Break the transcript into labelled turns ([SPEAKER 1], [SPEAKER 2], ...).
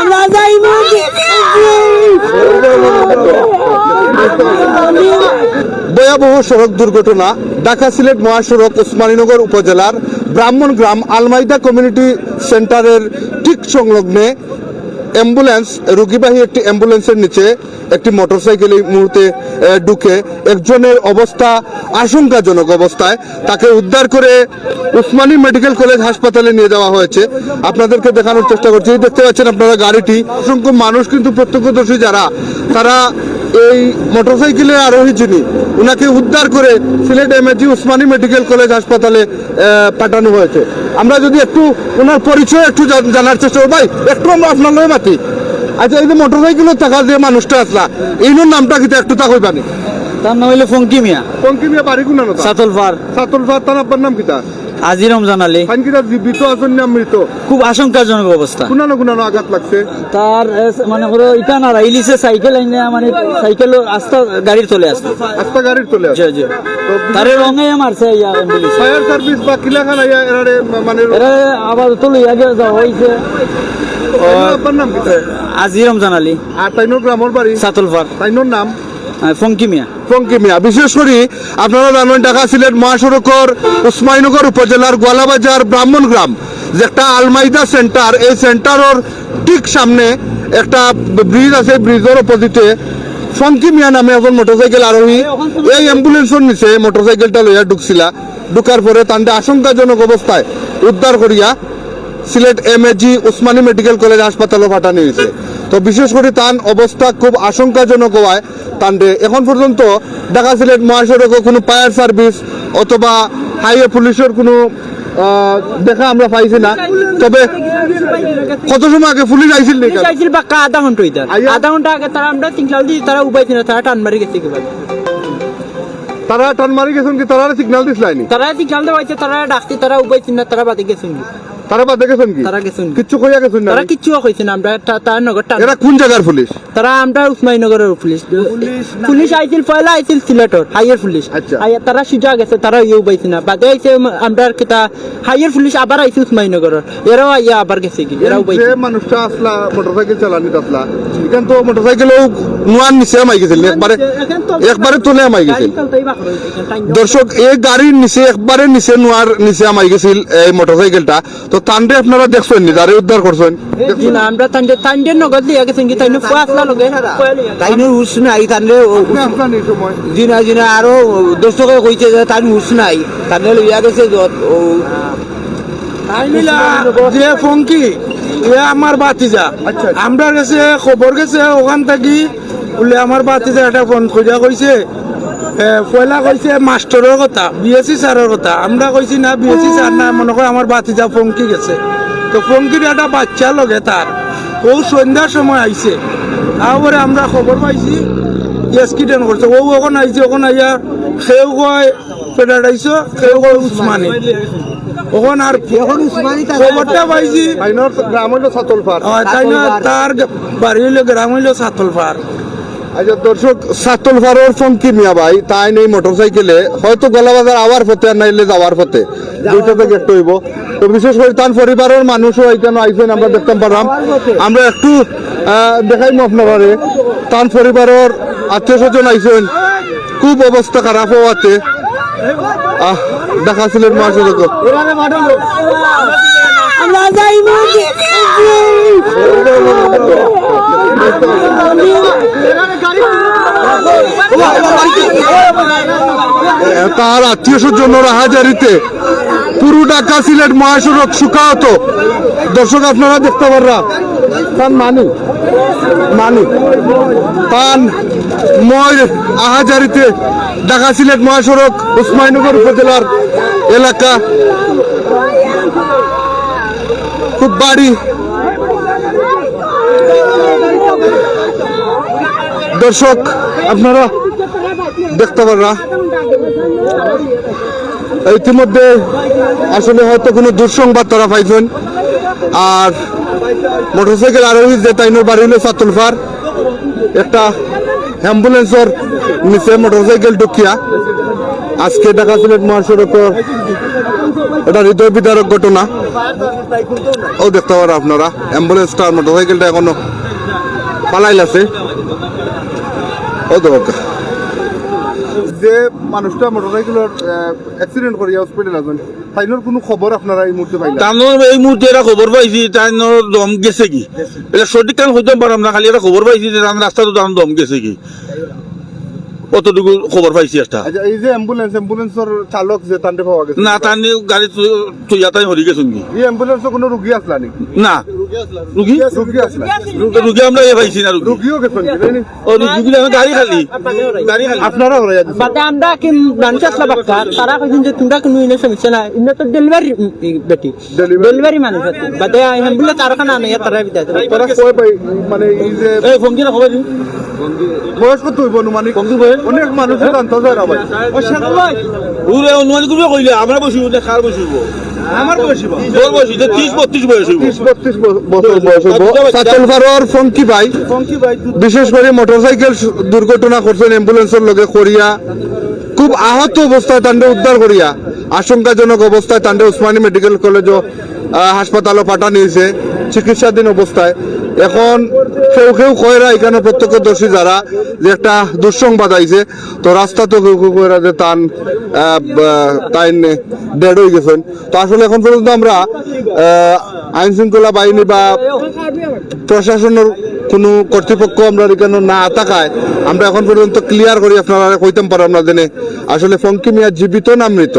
[SPEAKER 1] আমরা
[SPEAKER 2] ভয়াবহ সড়ক দুর্ঘটনা, ঢাকা সিলেট মহাসড়ক, ওসমানীনগর উপজেলার ব্রাহ্মণ গ্রাম আলমাইদা কমিউনিটি সেন্টারের ঠিক সংলগ্নে অ্যাম্বুলেন্স রোগীবাহী একটি অ্যাম্বুলেন্সের নিচে একটি মোটরসাইকেল এই মুহূর্তে ঢুকে। একজনের অবস্থা আশঙ্কাজনক অবস্থায়। তাকে উদ্ধার করে উসমানী মেডিকেল কলেজ হাসপাতালে নিয়ে যাওয়া হয়েছে। আপনাদেরকে দেখানোর চেষ্টা করছি। দেখতে পাচ্ছেন আপনারা গাড়িটি। অসংখ্য মানুষ কিন্তু প্রত্যক্ষদর্শী যারা, তারা এই মোটরসাইকেলের আরোহী যিনি ওনাকে উদ্ধার করে Sylhet MAG Osmani medical college হাসপাতালে পাঠানো হয়েছে। আমরা যদি একটু ওনার পরিচয় একটু জানার চেষ্টা করব। ভাই একটু আমরা আপনার লয়ে মাতি। আচ্ছা এই যে মোটরসাইকেলের টাকা যে মানুষটা আসলা এইনোর নামটা কিন্তু একটু তা কইবানি
[SPEAKER 3] তার নাম হইল ফঙ্কি মিয়া।
[SPEAKER 2] পঙ্কি মিয়া বাড়ি কোন নতা
[SPEAKER 3] সাতল পার
[SPEAKER 2] সাতুল ফাত তার আব্বার নাম কিতা
[SPEAKER 3] আজি রমজান আলী।
[SPEAKER 2] ফাইন জীবিত আছেন না মৃত
[SPEAKER 3] খুব আশঙ্কাজনক অবস্থা
[SPEAKER 2] কুনানো কুনানো আঘাত লাগছে?
[SPEAKER 3] তার মানে হলো ইটা না রাইলিছে সাইকেল আইনা মানে সাইকেল আস্তা গাড়ির চলে আসতো
[SPEAKER 2] আস্তা গাড়ির চলে
[SPEAKER 3] জি জি তারে রঙে মারছে ইয়া অ্যাম্বুলেন্স
[SPEAKER 2] ফায়ার সার্ভিস বা কিলাখান আইয়া এরারে মানে
[SPEAKER 3] এরা আবার তো লইয়া হয়েছে
[SPEAKER 2] নাম
[SPEAKER 3] আজি রমজান আলী।
[SPEAKER 2] আর তাইনোর গ্রামের বাড়ি
[SPEAKER 3] সাতলপার
[SPEAKER 2] তাইনোর নাম?
[SPEAKER 3] ফঙ্কি মিয়া।
[SPEAKER 2] বিশেষ করে আপনারা জানেন ঢাকা সিলেট মহাসড়কর উসমাইনগর উপজেলার গোয়ালাবাজার ব্রাহ্মণগ্রাম যে একটা আলমাইদা সেন্টার এই সেন্টারের ঠিক সামনে একটা ব্রিজ আছে ব্রিজের অপোজিটে ফঙ্কি মিয়া নামে এখন মোটরসাইকেল আরোহী। এই অ্যাম্বুলেন্সের নিচে মোটরসাইকেলটা লইয়া ঢুকছিলা। ঢুকার পরে তান্ডে আশঙ্কাজনক অবস্থায় উদ্ধার করিয়া Sylhet MAG Osmani medical college হাসপাতালে পাঠানো হয়েছে। তো বিশেষ করে তান অবস্থা খুব আশঙ্কাজনক হওয়ায় তান্ডে এখন পর্যন্ত ঢাকা সিলেট মহাসড়কে কোনো ফায়ার সার্ভিস অথবা হাইওয়ে পুলিশের কোনো দেখা আমরা পাইছি না। তবে কত সময় আগে পুলিশ আইছিল নাকি
[SPEAKER 1] বাক্কা আধা ঘণ্টা হইতার আধা ঘণ্টা আগে তারা আমরা সিগনাল দিই তারা উবাইছিল না তারা টান মারি গেছে কিবা
[SPEAKER 2] তারা টান মারি গেছেন কি তারা সিগন্যাল দিছিলাইনি?
[SPEAKER 1] তারা সিগনাল দেওয়াইছে তারা ডাকছে তারা উবাইছিল না তারা বাদে গেছেন
[SPEAKER 2] তারা বাদে গেছেন কি?
[SPEAKER 1] তারা গেছেন
[SPEAKER 2] কিচ্ছু কইয়া গেছেন না
[SPEAKER 1] তারা কিচ্ছু কইছে না আমরা তার নগর
[SPEAKER 2] এরা কোন জায়গার পুলিশ?
[SPEAKER 1] তারা আমরা উসমানীনগরের পুলিশ। পুলিশ আইছিল পয়লা আইছিল সিলেটর হাইয়ার পুলিশ।
[SPEAKER 2] আচ্ছা।
[SPEAKER 1] তারা সুজা গেছে তারা ইয়ে পাইছে না। বাদে আইছে আমরা কিতা হাইয়ার পুলিশ আবার আইছে উসমানীনগরের এরাও আইয়া আবার গেছে কি এরাও পাইছে
[SPEAKER 2] যে মানুষটা আসলা মোটরসাইকেল চালানি আসলা এখান তো মোটরসাইকেলও নোয়ার নিচে আমাই গেছিল একবারে একবারে তুলে আমাই গেছিল। দর্শক এই গাড়ির নিচে একবারে নিচে নোয়ার নিচে আমাই গেছিল এই মোটরসাইকেলটা তো তান্ডে আপনারা দেখছেন নি? যারে উদ্ধার করছেন।
[SPEAKER 1] জি না? আমরা তান্ডে তান্ডের নগদ লিয়া গেছেন কি? তাইনে ফুয়াসলা লগে?
[SPEAKER 4] তাইনো হুশ নাই
[SPEAKER 2] আপনার এই সময়
[SPEAKER 4] দিনা দিনা আরও দর্শকে কইছে যে তাই হুশ নাই তাহলে লইয়া গেছে
[SPEAKER 5] যে ফঙ্কি এ আমার বাতিজা।
[SPEAKER 2] আচ্ছা।
[SPEAKER 5] আমরা গেছে খবর গেছে ওখান থাকি বলে আমার বাতিজা একটা ফোন খুঁজা কইছে পয়লা কইছে মাস্টারের কথা বিএসসি স্যারের কথা। আমরা কইছি না বিএসসি স্যার না মনে করে আমার বাতিজা ফঙ্কি গেছে। তো ফঙ্কির একটা বাচ্চা লগে তার। ও সন্ধ্যার সময় আইছে। তারপরে আমরা খবর পাইছি এসকিডেন্ট করছে। ও ওখানে আইছে ওখানে আইয়া সেও কয় পেটাটাইছো সেও কয় উসমানী। ওখানে আর খবরটা পাইছি। তার বাড়ি হইল গ্রাম হইল সাতলপাড়
[SPEAKER 2] আচ্ছা দর্শক সাতলফারর ফঙ্কি মিয়া ভাই তাই নেই মোটরসাইকেলে হয়তো গলাবাজার আওয়ার পথে আর নাইলে যাওয়ার পথে। দুইটা থেকে একটু হইব। তো বিশেষ করে তার পরিবারের মানুষও এখানে আইসেন আমরা দেখতে পারলাম আমরা একটু দেখাইমু আপনারে তার পরিবারের আত্মীয় স্বজন আইসেন খুব অবস্থা খারাপ হওয়াতে। আহ দেখা ছিলেন
[SPEAKER 1] আমরা
[SPEAKER 2] তার আত্মীয় স্বজন রাহাজারিতে পুরো ঢাকা সিলেট মহাসড়ক শুকাহত দর্শক, আপনারা দেখতে পাররা? তার মানি মানি। তান মই আহাজারিতে ঢাকা সিলেট মহাসড়ক উসমাইনগর উপজেলার এলাকা। খুব বাড়ি। দর্শক, আপনারা দেখতে পাররা ইতিমধ্যে আসলে হয়তো কোনো দুঃসংবাদ তারা পাইছেন। আর মোটরসাইকেল আরোহী যে তাইনোর বাড়ি হলো সাতুলফার একটা অ্যাম্বুলেন্সের নিচে মোটরসাইকেল ঢুকিয়া আজকে ঢাকা সিলেট মহাসড়ক এটা হৃদয় বিদারক ঘটনা। ও দেখতে পারেন আপনারা, অ্যাম্বুলেন্সটা মোটরসাইকেলটা এখনও পালাইল আছে যে মানুষটা মোটরসাইকেলের অ্যাক্সিডেন্ট করিয়া হসপিটাল আছেন তাইনোর কোনো খবর আপনারা এই মুহূর্তে পাইলেন
[SPEAKER 6] তানোর এই মুহূর্তে এটা খবর পাইছি তানোর দম গেছে কি এটা সঠিক কারণ হইতে পারলাম না খালি এটা খবর পাইছি যে তার রাস্তাতে তার দম গেছে কি অতটুকু খবর পাইছি একটা
[SPEAKER 2] আচ্ছা এই যে অ্যাম্বুলেন্স অ্যাম্বুলেন্সের চালক যে তান্ডে পাওয়া গেছে
[SPEAKER 6] না তার নিয়ে গাড়ি তুইয়াতাই হরি গেছেন কি
[SPEAKER 2] এই অ্যাম্বুলেন্সে কোনো রুগী আসলা নি
[SPEAKER 6] না রুগী?
[SPEAKER 2] রুগী
[SPEAKER 6] আমরা এ পাইছি না রুগী।
[SPEAKER 2] রুগীও
[SPEAKER 6] ও রুগী আমি গাড়ি খালি। গাড়ি খালি।
[SPEAKER 2] আপনারা হয়ে যাচ্ছে।
[SPEAKER 1] বাদে আমরা কি মানুষ আসলা বাক্কা? তারা কইছেন যে তোমরা কোনো ইনে সমস্যা নাই। ইনে তো ডেলিভারি বেটি। ডেলিভারি মানুষ আছে। বাদে হ্যাম্বুলেন্স তারা খানা নাই তারা বিদায়
[SPEAKER 2] তারা কয় পাই মানে এই যে
[SPEAKER 6] এই ফোনকি না খবর দিন।
[SPEAKER 2] বয়স কত হইব অনুমানিক? অনেক মানুষের জানতে ভাই।
[SPEAKER 6] ওরে অনুমান করবে কইলে আমরা বসিব না কার বসিব তোর বয়স
[SPEAKER 2] ত্রিশ বত্রিশ বয়স ফঙ্কি ভাই। বিশেষ করে মোটরসাইকেল দুর্ঘটনা করছেন অ্যাম্বুলেন্সের লগে করিয়া খুব আহত অবস্থায় তান্ডে উদ্ধার করিয়া, আশঙ্কাজনক অবস্থায় তান্ডে উসমানী মেডিকেল কলেজ ও হাসপাতালও পাঠানো হয়েছে চিকিৎসাধীন অবস্থায়। এখন কেউ কেউ কয়রা এখানে প্রত্যক্ষদর্শী যারা যে একটা দুঃসংবাদ আইছে, তো রাস্তা তো কেউ কেউ কয়রা যে তান তাই ডেড হয়ে গেছেন। তো আসলে এখন পর্যন্ত আমরা আইন শৃঙ্খলা বাহিনী বা প্রশাসনের কোনো কর্তৃপক্ষ আমরা কেন না থাকায় আমরা এখন পর্যন্ত ক্লিয়ার করি আপনারা কইতাম পারো আমরা জেনে। আসলে ফঙ্কি মিয়া জীবিত না মৃত?